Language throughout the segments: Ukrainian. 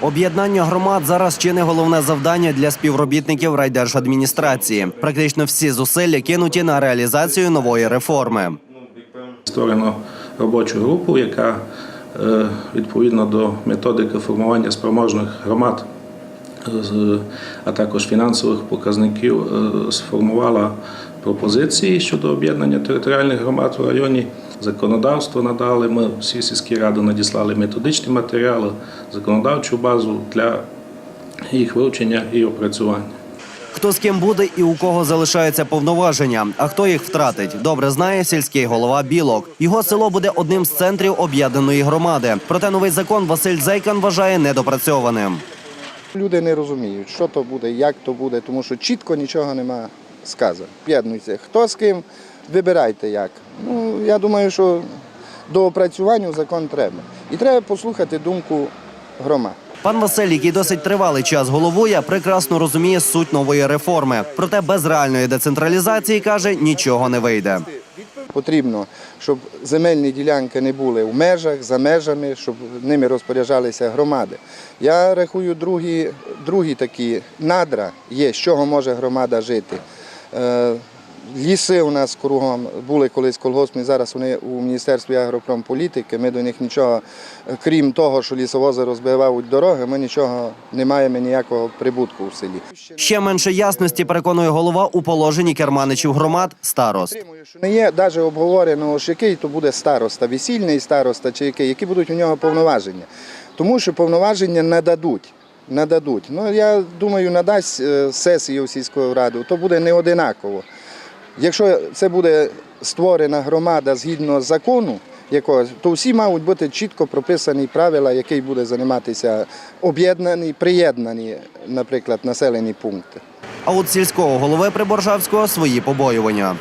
Об'єднання громад зараз чи не головне завдання для співробітників райдержадміністрації. Практично всі зусилля кинуті на реалізацію нової реформи. Створено робочу групу, яка е, відповідно до методики формування спроможних громад, а також фінансових показників, е, сформувала пропозиції щодо об'єднання територіальних громад в районі. Законодавство надали. Ми всі сільські ради надіслали методичні матеріали, законодавчу базу для їх вивчення і опрацювання. Хто з ким буде і у кого залишаються повноваження, а хто їх втратить, добре знає сільський голова Білок. Його село буде одним з центрів об'єднаної громади. Проте новий закон Василь Зайкан вважає недопрацьованим. Люди не розуміють, що то буде, як то буде, тому що чітко нічого нема сказано. Об'єднуйте, хто з ким, вибирайте як. Ну, я думаю, що до опрацювання закон треба. І треба послухати думку громад. Пан Василь, який досить тривалий час головує, прекрасно розуміє суть нової реформи. Проте без реальної децентралізації каже, нічого не вийде. Потрібно, щоб земельні ділянки не були в межах, за межами, щоб ними розпоряджалися громади. Я рахую, другі, другі такі надра є, з чого може громада жити. Ліси у нас кругом були колись колгоспні, зараз вони у Міністерстві агропромполітики. Ми до них нічого, крім того, що лісовози розбивають дороги, ми нічого не маємо ніякого прибутку в селі. Ще менше ясності переконує голова у положенні керманичів громад старост. Не є навіть обговорено, що який то буде староста, весільний староста чи який, які будуть у нього повноваження. Тому що повноваження нададуть. Нададуть. Ну, я думаю, надасть е, сесію сільської ради, то буде не одинаково. Якщо це буде створена громада згідно закону якогось, то всі мають бути чітко прописані правила, який буде займатися об'єднані, приєднані, наприклад, населені пункти. А от сільського голови Приборжавського свої побоювання.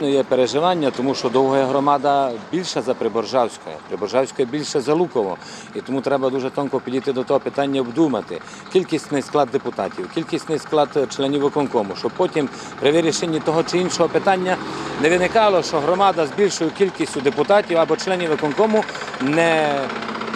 Є переживання, тому що довга громада більша за Приборжавська, Приборжавська більше за Луково. І тому треба дуже тонко підійти до того питання, обдумати кількісний склад депутатів, кількісний склад членів виконкому, щоб потім при вирішенні того чи іншого питання не виникало, що громада з більшою кількістю депутатів або членів виконкому не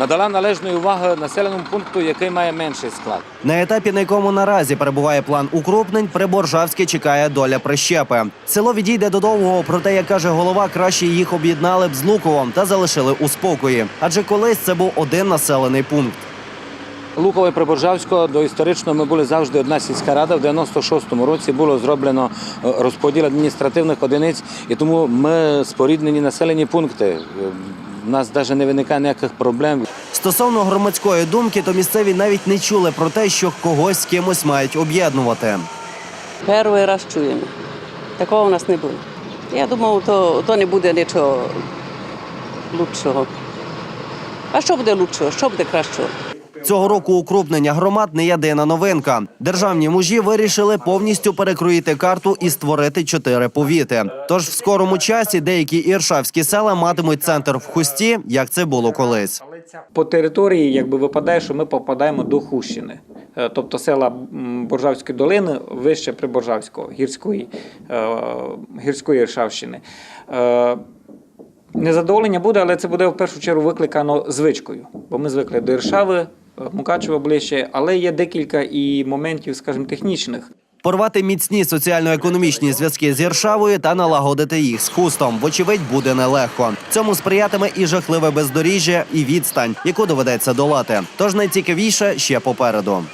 надала належної уваги населеному пункту, який має менший склад. На етапі, на якому наразі перебуває план укрупнень, Приборжавське чекає доля прищепи. Село відійде до довгого, проте, як каже голова, краще їх об'єднали б з Луковом та залишили у спокої. Адже колись це був один населений пункт. Луково і Приборжавського до історично ми були завжди одна сільська рада. В 96-му році було зроблено е, розподіл адміністративних одиниць, і тому ми споріднені населені пункти. Е, У нас навіть не виникає ніяких проблем. Стосовно громадської думки, то місцеві навіть не чули про те, що когось з кимось мають об'єднувати. Перший раз чуємо. Такого у нас не було. Я думав, то, то не буде нічого лучшого. А що буде лучшого? Що буде кращого? Цього року укрупнення громад не єдина новинка. Державні мужі вирішили повністю перекроїти карту і створити чотири повіти. Тож в скорому часі деякі іршавські села матимуть центр в хусті, як це було колись. По території якби випадає, що ми попадаємо до Хущини. Е, Тобто села Боржавської долини вище Приборжавського, гірської, е, гірської Іршавщини. Е, Незадоволення буде, але це буде в першу чергу викликано звичкою, бо ми звикли до Іршави, Мукачева ближче, але є декілька і моментів, скажімо, технічних. Порвати міцні соціально-економічні зв'язки з Іршавою та налагодити їх з хустом, вочевидь, буде нелегко. Цьому сприятиме і жахливе бездоріжжя, і відстань, яку доведеться долати. Тож найцікавіше ще попереду.